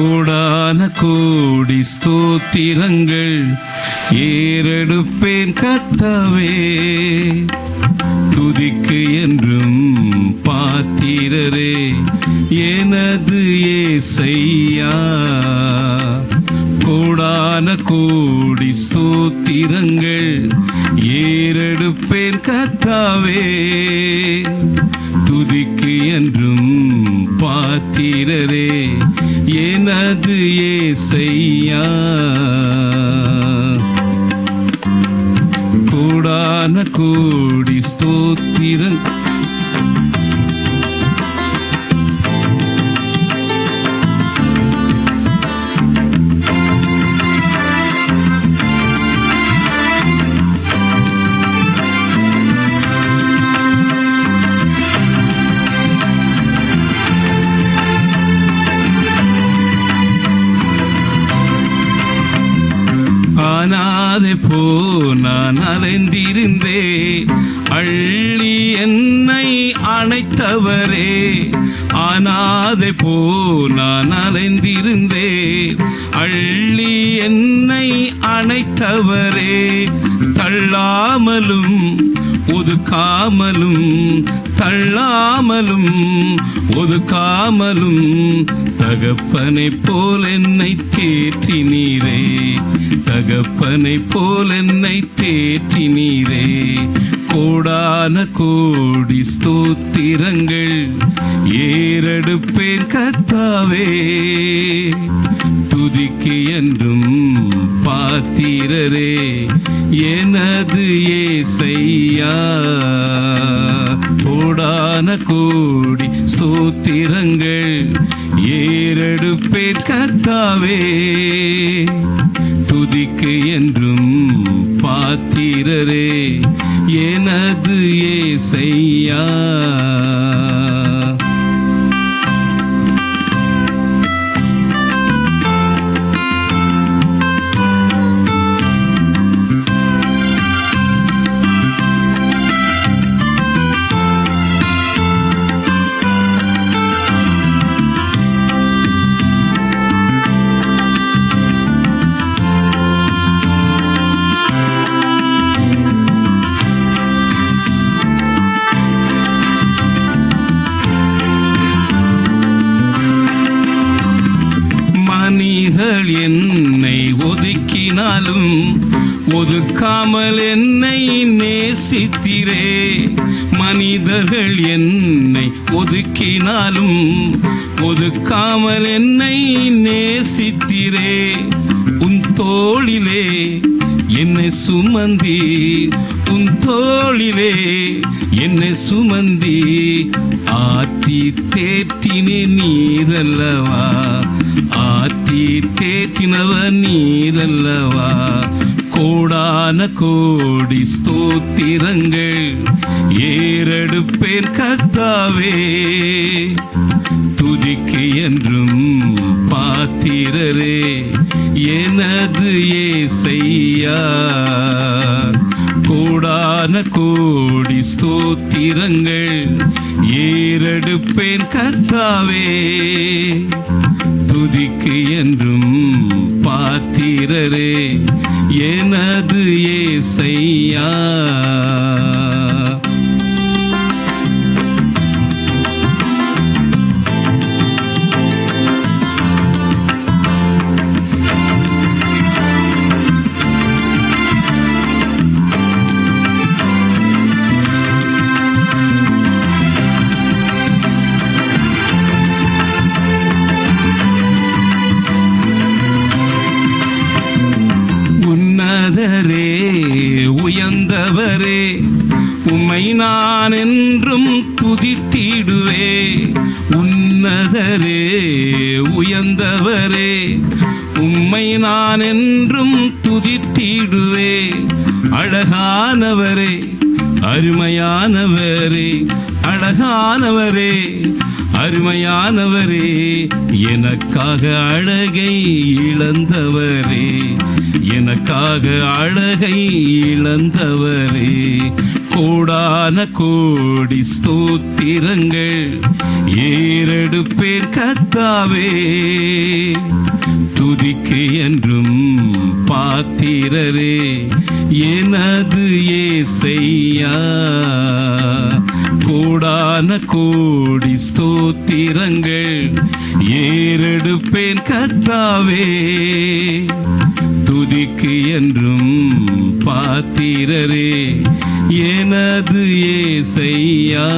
கோடான கோடி ஸ்தோத்திரங்கள் ஏறெடுப்பேன் கத்தாவே துதிக்கு என்றும் பாத்திரரே எனது ஏசையா. கோடான கோடி ஸ்தோத்திரங்கள் ஏறெடுப்பேன் கத்தாவே துதிக்கு என்றும் பாத்திரரே எனது ஏசையா. கோடான கோடி ஸ்தோத்திரன் ஆனாதே போ நான் அலைந்திருந்தே. அள்ளி என்னை அணைத்தவரே. ஆனாதே போ நான் அலைந்திருந்தே. அள்ளி என்னை அணைத்தவரே. தள்ளாமலும் ஒதுக்காமலும் தள்ளாமலும் ஒதுக்காமலும் தகப்பனை போல் என்னை தேற்றினீரே. தகப்பனை போல் என்னை தேற்றினீரே கோடான கோடி ஸ்தோத்திரங்கள் ஏறெடுப்பேன் கத்தாவே துதிக்கு என்றும் பாத்திரரே எனது ஏசையா. கோடான கோடி ஸ்தோத்திரங்கள் ஏறெடுப்பேன் கத்தாவே துதிக்கு என்றும் பாத்திரரே எனது ஏசையா. என்னை ஒதுக்கினாலும் ஒதுக்காமல் என்னை நேசித்திரே. மனிதர்கள் என்னை ஒதுக்கினாலும் ஒதுக்காமல் என்னை நேசித்திரே. உன் தோளிலே என்னை சுமந்தி உன் தோளிலே என்னை சுமந்தி ஆத்தி தேற்றினே நீரல்லவா. ஆத்தி தேற்றினவ நீரல்லவா? கோடான கோடி ஸ்தோத்திரங்கள் ஏறெடுப்பேன் கத்தாவே துதிக்கு என்றும் பாத்திரரே எனது ஏசையா. கோடான கோடி ஸ்தோத்திரங்கள் ஏறெடுப்பேன் கத்தாவே துதிக்கு என்றும் பாத்திரரே எனது ஏசையா. உன்னை நான் என்றும் துதித்திடுவே உன்னதரே உயர்ந்தவரே. உம்மை நான் என்றும் துதித்திடுவே அழகானவரே அருமையானவரே. அழகானவரே அருமையானவரே. எனக்காக அழகை இழந்தவரே. எனக்காக அழகை இழந்தவரே. கோடான கோடி ஸ்தோத்திரங்கள் ஏறெடுப்பேன் கத்தாவே. துதிக்கு என்றும் பாத்திரரே எனது ஏசையா. கோடான கோடி ஸ்தோத்திரங்கள் ஏறெடுப்பேன் கத்தாவே. துதிக்கு என்றும் பாத்திரரே எனது ஏசையா.